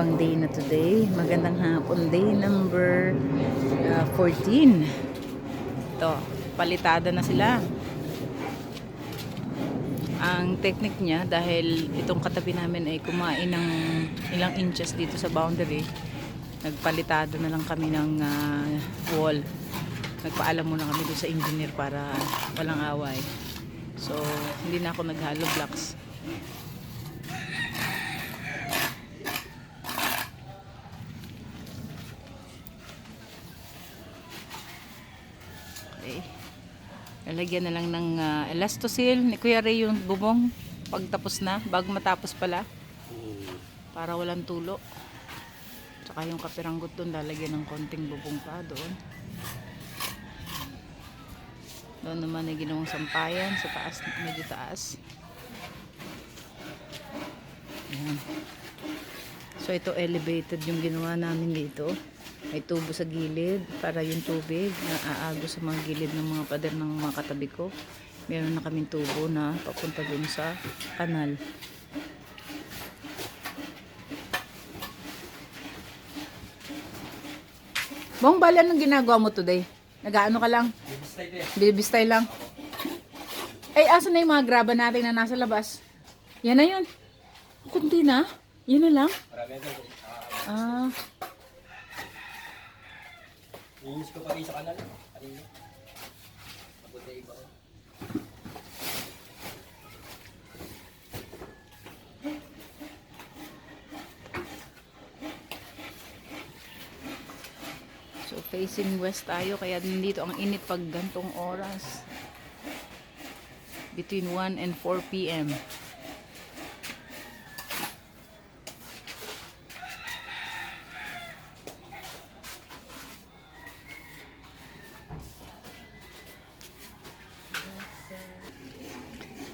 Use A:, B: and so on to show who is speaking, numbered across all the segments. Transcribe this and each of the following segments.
A: pang day na today. Magandang hapon. Day number uh, 14. Ito, palitada na sila. Ang technique niya, dahil itong katabi namin ay kumain ng ilang inches dito sa boundary, nagpalitada na lang kami ng ah, wall. Nagpaalam muna kami doon sa engineer para walang away. So, hindi na ako naghalo blocks. Lalagyan na lang ng ah, elastosil ni Kuya Ray yung bubong pagtapos na, bago matapos pala. Para walang tulo. Tsaka yung kapiranggot doon, lalagyan ng konting bubong pa doon. Doon naman ay ginawang sampayan sa taas, medyo taas. Ayan. So ito elevated yung ginawa namin dito. May tubo sa gilid para yung tubig na aago sa mga gilid ng mga pader ng mga katabi ko. Meron na kaming tubo na papunta dun sa kanal. Bong, bala anong ginagawa mo today? Nag-ano ka lang? Bibistay lang. Ay, asa na yung mga graba natin na nasa labas? Yan na yun. Kunti na? Yan na lang? Ah,
B: Inis ko pa rin sa kanal. Kanina. Mabuti iba ko.
A: so facing west tayo kaya nandito ang init pag gantong oras. Between 1 and 4 p.m.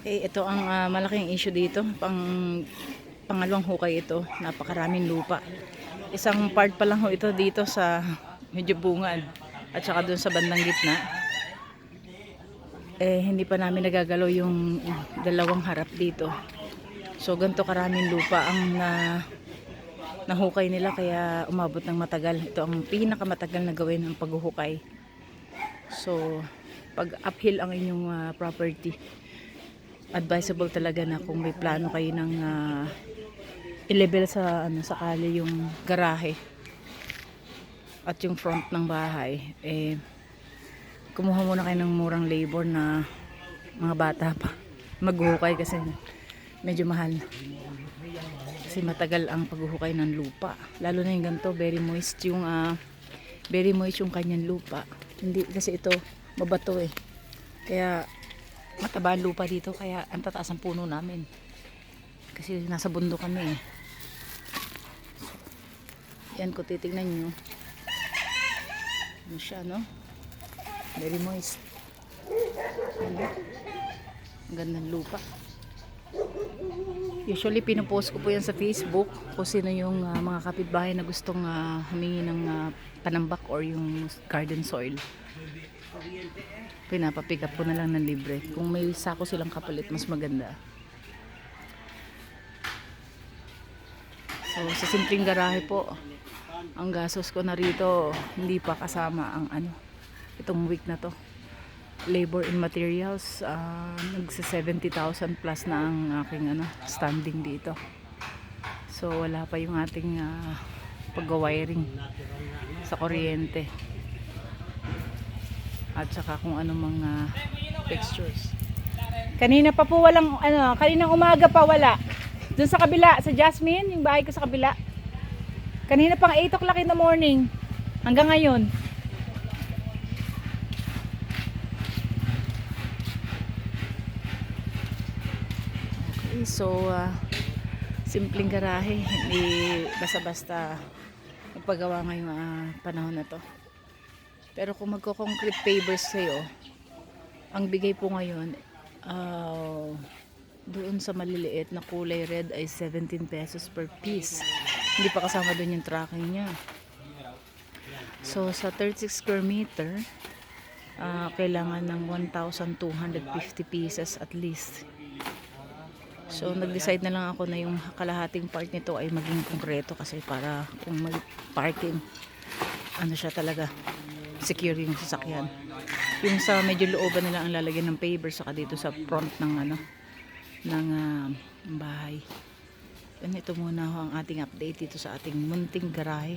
A: Eh, ito ang ah, malaking issue dito. Pang pangalawang hukay ito. Napakaraming lupa. Isang part pa lang ho ito dito sa medyo bungad. At saka doon sa bandang gitna. Eh, hindi pa namin nagagalaw yung dalawang harap dito. So, ganito karaming lupa ang na nahukay nila kaya umabot ng matagal. Ito ang pinakamatagal na gawin ang paghuhukay. So, pag uphill ang inyong ah, property, advisable talaga na kung may plano kayo ng ah, i-level sa ano sakali yung garahe at yung front ng bahay eh kumuha muna kayo ng murang labor na mga bata pa. Maghuhukay kasi medyo mahal. Kasi matagal ang paghuhukay ng lupa. Lalo na yung ganito very moist yung ah, very moist yung kanyang lupa. Hindi kasi ito mabato eh. Kaya mataba ang lupa dito kaya ang tataas ang puno namin. Kasi nasa bundok kami eh. yan kung titignan nyo. Ano siya no? Very moist. Ano? ang gandang lupa. Usually pinupost ko po yan sa facebook kung sino yung ah, mga kapitbahay na gustong ah, humingi ng ah, panambak or yung garden soil pinapapick up ko na lang ng libre. Kung may sako silang kapalit, mas maganda. So, sa simpleng garahe po, ang gastos ko na rito, hindi pa kasama ang ano, itong week na to. Labor and materials, ah, nagsa 70,000 plus na ang aking ano, standing dito. So, wala pa yung ating ah, pag-wiring sa kuryente at saka kung ano mga textures. Kanina pa po walang ano, kaninang umaga pa wala. Doon sa kabila, sa Jasmine, yung bahay ko sa kabila. Kanina pang 8 o'clock in the morning. Hanggang ngayon. Okay, so uh, simpleng garahe, hindi basta-basta magpagawa ngayong ah, panahon na to. Pero kung magko-concrete pavers kayo, ang bigay po ngayon, ah, doon sa maliliit na kulay red ay 17 pesos per piece. Hindi pa kasama doon yung tracking niya. So, sa 36 square meter, ah, kailangan ng 1,250 pieces at least. So nag-decide na lang ako na yung kalahating part nito ay maging konkreto kasi para kung may parking ano siya talaga secure yung sasakyan. Yung sa medyo looban nila ang lalagyan ng paver saka dito sa front ng ano ng ah, bahay. Yan ito muna ho ang ating update dito sa ating munting garahe.